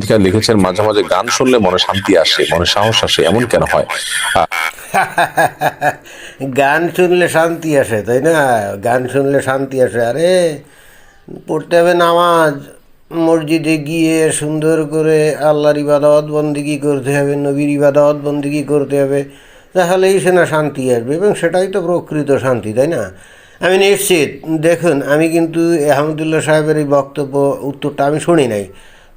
গীতিকার লিখেছেন, মাঝে মাঝে গান শুনলে মনে শান্তি আসে, মনে সাহস আসে, এমন কেন হয়? গান শুনলে শান্তি আসে, তাই না? গান শুনলে শান্তি আসে, আরে পড়তে হবে নামাজ, মসজিদে গিয়ে সুন্দর করে আল্লাহর ইবাদত বন্দিগি করতে হবে, নবীর ইবাদত বন্দিগি করতে হবে, তাহলেই সে না শান্তি আসবে, এবং সেটাই তো প্রকৃত শান্তি, তাই না? আমি নিশ্চিত, দেখুন, আমি কিন্তু আহমদুল্লাহ সাহেবের এই বক্তব্য উত্তরটা আমি শুনি নাই।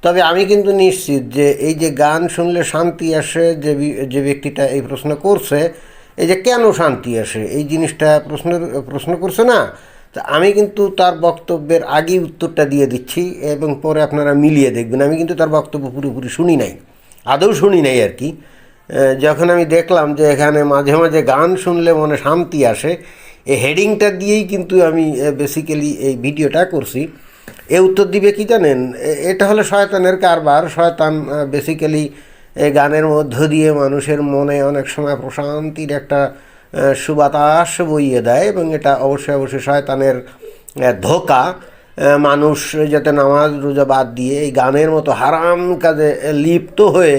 তবে আমি কিন্তু নিশ্চিত যে এই যে গান শুনলে শান্তি আসে, যে যে ব্যক্তিটা এই প্রশ্ন করছে, এই যে কেন শান্তি আসে, এই জিনিসটা প্রশ্নের প্রশ্ন করছে না? তা আমি কিন্তু তার বক্তব্যের আগেই উত্তরটা দিয়ে দিচ্ছি এবং পরে আপনারা মিলিয়ে দেখবেন। আমি কিন্তু তার বক্তব্য পুরোপুরি শুনি নাই, আদৌ শুনি নাই আর কি। যখন আমি দেখলাম যে এখানে মাঝে মাঝে গান শুনলে মনে শান্তি আসে, এই হেডিংটা দিয়েই কিন্তু আমি বেসিক্যালি এই ভিডিওটা করছি। এ উত্তর দিবে কি জানেন? এটা হলো শয়তানের কারবার। শয়তান বেসিক্যালি এই গানের মধ্য দিয়ে মানুষের মনে অনেক সময় প্রশান্তির একটা সুবাতাস বইয়ে দেয় এবং এটা অবশ্যই অবশ্যই শয়তানের ধোকা। মানুষ যাতে নামাজ, রোজা বাদ দিয়ে এই গানের মতো হারাম কাজে লিপ্ত হয়ে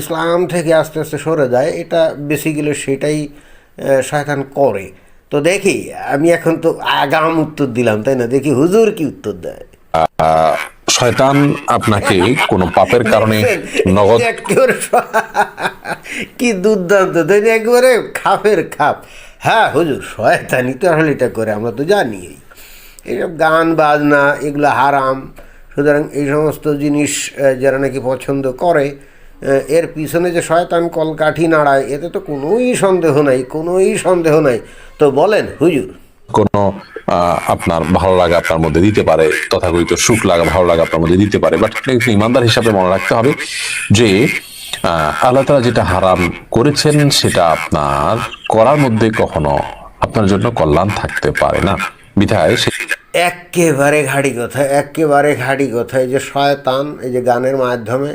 ইসলাম থেকে আস্তে আস্তে সরে যায়, এটা বেসিক্যালি সেটাই শয়তান করে। তো দেখি আমি এখন তো আগাম উত্তর দিলাম তাই না? দেখি হুজুর কি উত্তর দেয়। শয়তান আপনাকে কোনো পাপের কারণে নগদ কি দুর্দান্ত তাই না? একেবারে খাপের খাপ। হ্যাঁ হুজুর শয়তানি তো আসলে এটা করে আমরা তো জানি। এইসব গান বাজনা এগুলো হারাম। সুতরাং এই সমস্ত জিনিস যারা নাকি পছন্দ করে এর পিছনে যে শয়তান কলকাঠি নাড়ায় এতে তো কোনোই সন্দেহ নাই কোনোই সন্দেহ নাই। তো বলেন হুজুর। কোনো আপনার ভালো লাগা আপনার মধ্যে দিতে পারে তথাকথিত সুখ লাগা ভালো লাগা আপনার মধ্যে দিতে পারে বাট ইমানদার হিসাবে মনে রাখতে হবে যে আল্লাহ তালা যেটা হারাম করেছেন সেটা আপনার করার মধ্যে কখনো আপনার জন্য কল্যাণ থাকতে পারে না। বিধায় সে একেবারে ঘাড়ি কথা একেবারে ঘাড়ি কথা এই যে শয়তান এই যে গানের মাধ্যমে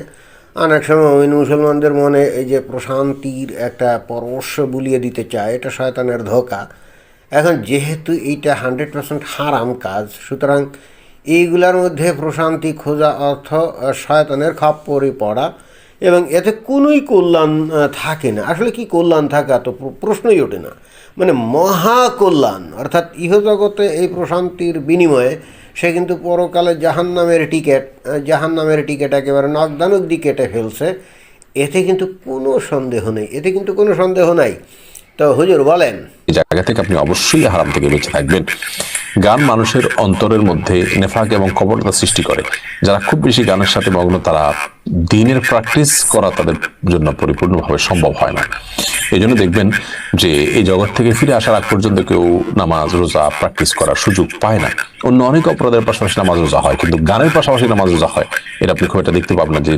অনেক সময় অমিন মুসলমানদের মনে এই যে প্রশান্তির একটা পরশ বুলিয়ে দিতে চায়, এটা শয়তানের ধোকা। এখন যেহেতু এইটা হান্ড্রেড পার্সেন্ট হারাম কাজ, সুতরাং এইগুলার মধ্যে প্রশান্তি খোঁজা অর্থ শয়তানের খপ্পরে পড়া এবং এতে কোনোই কল্যাণ থাকে না। আসলে কি কল্যাণ থাকা তো প্রশ্নই ওঠে না। মানে মহাকল্যাণ, অর্থাৎ ইহজগতে এই প্রশান্তির বিনিময়ে সে কিন্তু পরকালে জাহান জাহান্নামের টিকিট জাহান্নামের টিকিট একেবারে নগদানক দিকে কেটে ফেলছে। এতে কিন্তু কোনো সন্দেহ নেই, এতে কিন্তু কোনো সন্দেহ নাই। তো হুজুর বলেন। জায়গা থেকে আপনি অবশ্যই হারাম থেকে বেঁচে থাকবেন। গান মানুষের অন্তরের মধ্যে নেফাক এবং কবরতা সৃষ্টি করে। যারা খুব বেশি গানের সাথে মগ্ন, তারা দিনের প্র্যাকটিস করা তাদের জন্য পরিপূর্ণভাবে সম্ভব হয় না। এই জন্য দেখবেন যে এই জগৎ থেকে ফিরে আসার আগ পর্যন্ত কেউ নামাজ, রোজা প্র্যাকটিস করার সুযোগ পায় না। অন্য অনেক অপরাধের পাশাপাশি নামাজ রোজা হয়, কিন্তু গানের পাশাপাশি নামাজ রোজা হয়। এটা আপনি খুব একটা দেখতে পাবেন যে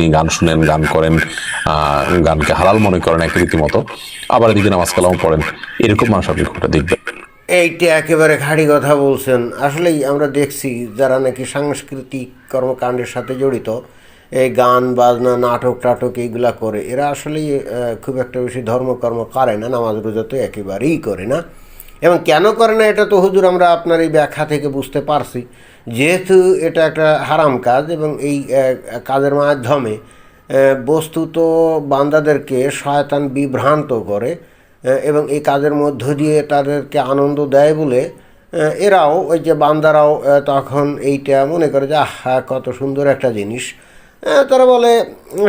তিনি গান শুনেন, গান করেন গানকে হালাল মনে করেন এক রীতিমতো। আবার এদিকে নামাজ কালাম পড়েন, এরকম মানুষ আপনি খুব একটা দেখবেন? এইটা একেবারে খাঁটি কথা বলছেন। আসলেই আমরা দেখছি যারা নাকি সাংস্কৃতিক কর্মকাণ্ডের সাথে জড়িত, এই গান, বাজনা, নাটক, টাটক এইগুলা করে, এরা আসলেই খুব একটা বেশি ধর্মকর্ম করে না, নামাজ রোজা তো একেবারেই করে না। এবং কেন করে না, এটা তো হুজুর আমরা আপনার এই ব্যাখ্যা থেকে বুঝতে পারছি। যেহেতু এটা একটা হারাম কাজ এবং এই কাজের মাধ্যমে বস্তুত বান্দাদেরকে শয়তান বিভ্রান্ত করে এবং এই কাজের মধ্য দিয়ে তাদেরকে আনন্দ দেয় বলে এরাও, ওই যে বান্দারাও তখন এইটা মনে করে যে, আহা, কত সুন্দর একটা জিনিস। তারা বলে,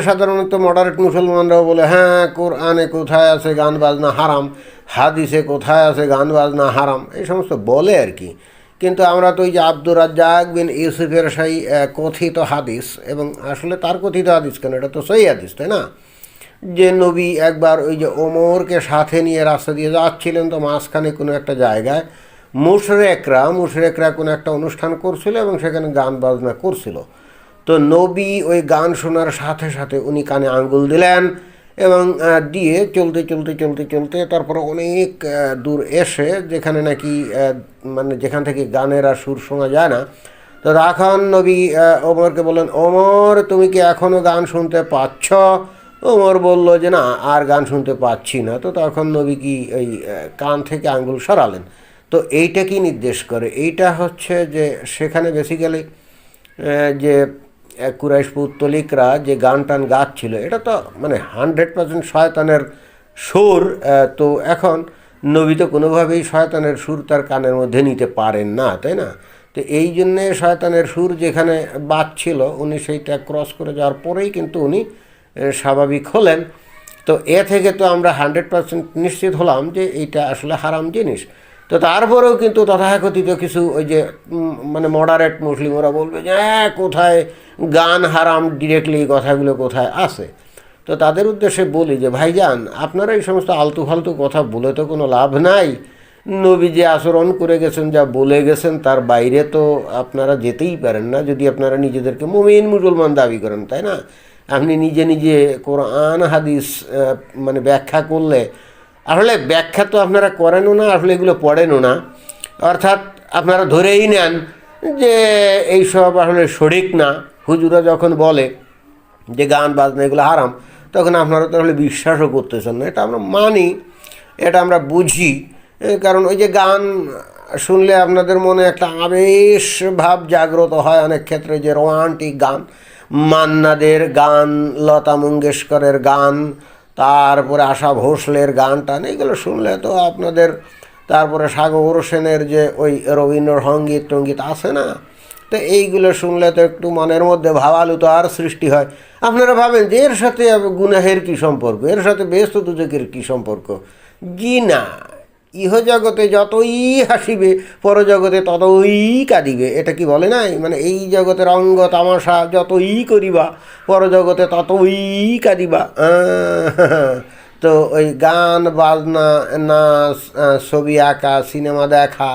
সাধারণত মডারেট মুসলমানরাও বলে হ্যাঁ কোরআনে কোথায় আছে গান বাজনা হারাম, হাদিসে কোথায় আছে গান বাজনা হারাম? এই সমস্ত বলে আর কি। কিন্তু আমরা তো ওই যে আব্দুর রাজ্জাক বিন ইউসুফের সেই কথিত হাদিস এবং আসলে তার কথিত হাদিস কেন? এটা তো সই হাদিস, তাই না? যে নবী একবার ওই যে ওমরকে সাথে নিয়ে রাস্তা দিয়ে যাচ্ছিলেন তো মাঝখানে কোনো একটা জায়গায়। মুশরেকরা মুশরেকরা কোনো একটা অনুষ্ঠান করছিল এবং সেখানে গান বাজনা করছিল। তো নবী ওই গান শোনার সাথে সাথে উনি কানে আঙ্গুল দিলেন এবং দিয়ে চলতে চলতে চলতে চলতে তারপরে অনেক দূর এসে যেখানে নাকি মানে যেখান থেকে গানের আর সুর শোনা যায় না তো রাখান নবী ওমরকে বললেন ওমর তুমি কি এখনও গান শুনতে পাচ্ছ? ওমর বলল যে না আর গান শুনতে পাচ্ছি না। তো তখন নবী কি আহ, কান থেকে আঙ্গুল সরালেন। তো এইটা কি নির্দেশ করে? এইটা হচ্ছে যে সেখানে বেসিক্যালি যে কুরাইশ পুত্তলিকরা যে গান টান গাচ্ছিল, এটা তো মানে হান্ড্রেড পার্সেন্ট শয়তানের সুর তো এখন নবী তো কোনোভাবেই শয়তানের সুর তার কানের মধ্যে নিতে পারেন না, তাই না? তো এই জন্যে শয়তানের সুর যেখানে বাজছিল, উনি সেইটা ক্রস করে যাওয়ার পরেই কিন্তু উনি স্বাভাবিক হলেন। তো এ থেকে তো আমরা হান্ড্রেড পার্সেন্ট নিশ্চিত হলাম যে এইটা আসলে হারাম জিনিস। তো তারপরেও কিন্তু তথাকথিত কিছু ওই যে মানে মডারেট মুসলিম ওরা বলবে যে হ্যাঁ কোথায় গান হারাম ডিরেক্টলি কথাগুলো কোথায় আছে? তো তাদের উদ্দেশ্যে বলি যে, ভাইজান, আপনারা এই সমস্ত আলতু ফালতু কথা বলে তো কোনো লাভ নাই। নবী যে আচরণ করে গেছেন, যা বলে গেছেন, তার বাইরে তো আপনারা যেতেই পারেন না, যদি আপনারা নিজেদেরকে মুমিন মুসলমান দাবি করেন, তাই না? আপনি নিজে নিজে কোরআন, হাদিস মানে ব্যাখ্যা করলে আসলে ব্যাখ্যা তো আপনারা করেনও না, আসলে এগুলো পড়েনও না। অর্থাৎ আপনারা ধরেই নেন যে এইসব আসলে সঠিক না। হুজুরা যখন বলে যে গান, বাজনা এগুলো হারাম, তখন আপনারা তো আসলে বিশ্বাসও করতেছেন না। এটা আমরা মানি, এটা আমরা বুঝি। কারণ ওই যে গান শুনলে আপনাদের মনে একটা আবেশ ভাব জাগ্রত হয় অনেক ক্ষেত্রে, যে রোমান্টিক গান। মান্নাদের গান, লতা মঙ্গেশকরের গান তারপরে আশা ভোসলের গান টান এগুলো শুনলে তো আপনাদের, তারপরে সাগর সেনের যে ওই রবীন্দ্র সংগীত টঙ্গীত আছে না, তো এইগুলো শুনলে তো একটু মনের মধ্যে ভাবালু তো আর সৃষ্টি হয়। আপনারা ভাবেন যে এর সাথে গুনাহের কী সম্পর্ক? এর সাথে ব্যস্ত দুজকের কী সম্পর্ক? গিনা ইহজগতে যতই হাসিবে, পরজগতে ততই কাঁদিবে। এটা কি বলে নাই? মানে এই জগতের অঙ্গ তামাশা যতই করিবা, পরজগতে ততই কাঁদিবা। তো ওই গান, বাজনা, নাচ ছবি আঁকা, সিনেমা দেখা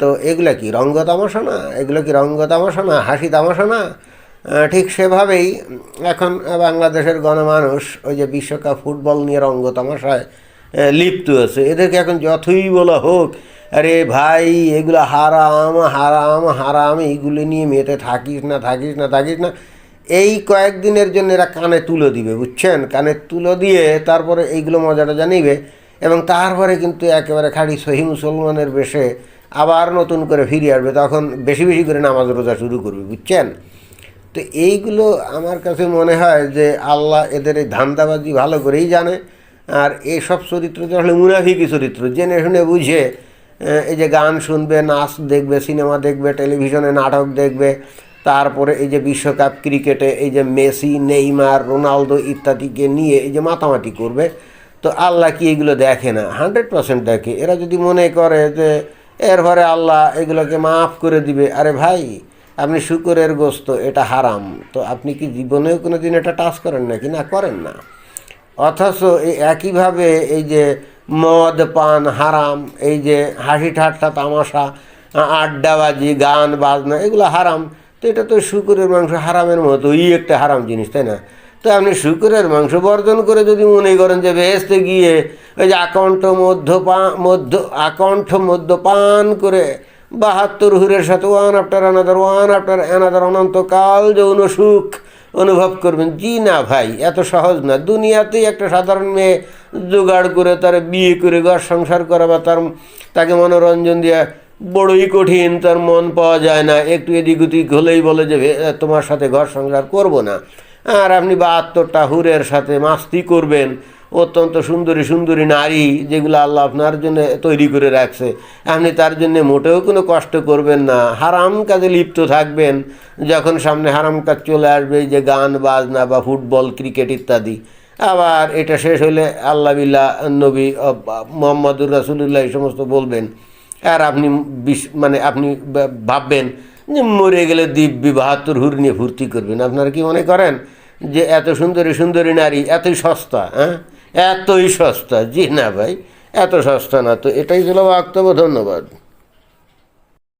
তো এগুলো কি রঙ্গ তামাশা না? এগুলো কি রঙ্গ তামাশা না? হাসি তামাশা না? ঠিক সেভাবেই এখন বাংলাদেশের গণমানুষ ওই যে বিশ্বকাপ ফুটবল নিয়ে রঙ্গ তামাশায় লিপ্ত আছে। এদেরকে এখন যতই বলা হোক, আরে ভাই, এগুলো হারাম হারাম হারাম, এইগুলো নিয়ে মেতে থাকিস না থাকিস না থাকিস না। এই কয়েকদিনের জন্য এরা কানে তুলো দিবে, বুঝছেন? কানে তুলো দিয়ে তারপরে এইগুলো মজাটা জানিবে এবং তারপরে কিন্তু একেবারে খাঁটি সহি মুসলমানের বেশে আবার নতুন করে ফিরে আসবে, তখন বেশি বেশি করে নামাজ রোজা শুরু করবে, বুঝছেন? তো এইগুলো আমার কাছে মনে হয় যে আল্লাহ এদের এই ধান্দাবাজি ভালো করেই জানে। আর এইসব চরিত্র তো আসলে মুনাফিকি চরিত্র, জেনে শুনে বুঝে এই যে গান শুনবে, নাচ দেখবে, সিনেমা দেখবে, টেলিভিশনে নাটক দেখবে, তারপরে এই যে বিশ্বকাপ ক্রিকেটে এই যে মেসি, নেইমার, রোনালদো ইত্যাদিকে নিয়ে এই যে মাতামাতি করবে, তো আল্লাহ কি এগুলো দেখে না? হান্ড্রেড পার্সেন্ট দেখে। এরা যদি মনে করে যে এর পরে আল্লাহ এগুলোকে মাফ করে দিবে, আরে ভাই, আপনি শুকুরের গোস্ত, এটা হারাম। তো আপনি কি জীবনেও কোনো দিন এটা টাচ করেন নাকি? না, করেন না। অথচ একইভাবে এই যে মদ, পান, হারাম, এই যে হাসি ঠাট্টা, তামাশা আড্ডাবাজি, গান, বাজনা, এগুলো হারাম। তো এটা তো শুকুরের মাংস হারামের মতোই একটা হারাম জিনিস, তাই না? তো আপনি শুকুরের মাংস বর্জন করে যদি মনে করেন যে বেহেস্তে গিয়ে ওই যে আকণ্ঠ মধ্য পা, মধ্য, আকণ্ঠ মধ্য পান করে বাহাত্তর হুরের সাথে one after another one after another অনন্তকাল যৌন সুখ অনুভব করবেন, জি না ভাই, এত সহজ না। দুনিয়াতেই একটা সাধারণ মেয়ে জোগাড় করে তার বিয়ে করে, ঘর সংসার করা বা তার, তাকে মনোরঞ্জন দেওয়া বড়ই কঠিন, তার মন পাওয়া যায় না। একটু এদিক ওদিক হলেই বলে যে "ভে- তোমার সাথে ঘর সংসার করব না। আর আপনি বাহাত্তরটা হুরের সাথে মাস্তি করবেন। অত্যন্ত সুন্দরী সুন্দরী নারী যেগুলো আল্লাহ আপনার জন্য তৈরি করে রাখছে। আপনি তার জন্য মোটেও কোনো কষ্ট করবেন না। হারাম কাজে লিপ্ত থাকবেন। যখন সামনে হারাম কাজ চলে আসবে যে গান, বাজনা বা ফুটবল, ক্রিকেট ইত্যাদি। আবার এটা শেষ হলে আল্লাহ বিল্লাহ নবী মোহাম্মদুর রাসুলুল্লাহ এই সমস্ত বলবেন। আর আপনি বিশ- মানে আপনি ভাববেন যে মরে গেলে দিব্যি বাহাত্তর হুর নিয়ে ফুর্তি করবেন। আপনারা কি মনে করেন যে এত সুন্দরী সুন্দরী নারী, এতই সস্তা হ্যাঁ? এতই সস্তা। জি না ভাই এত সস্তা না। তো এটাই ছিল বক্তব্য ধন্যবাদ।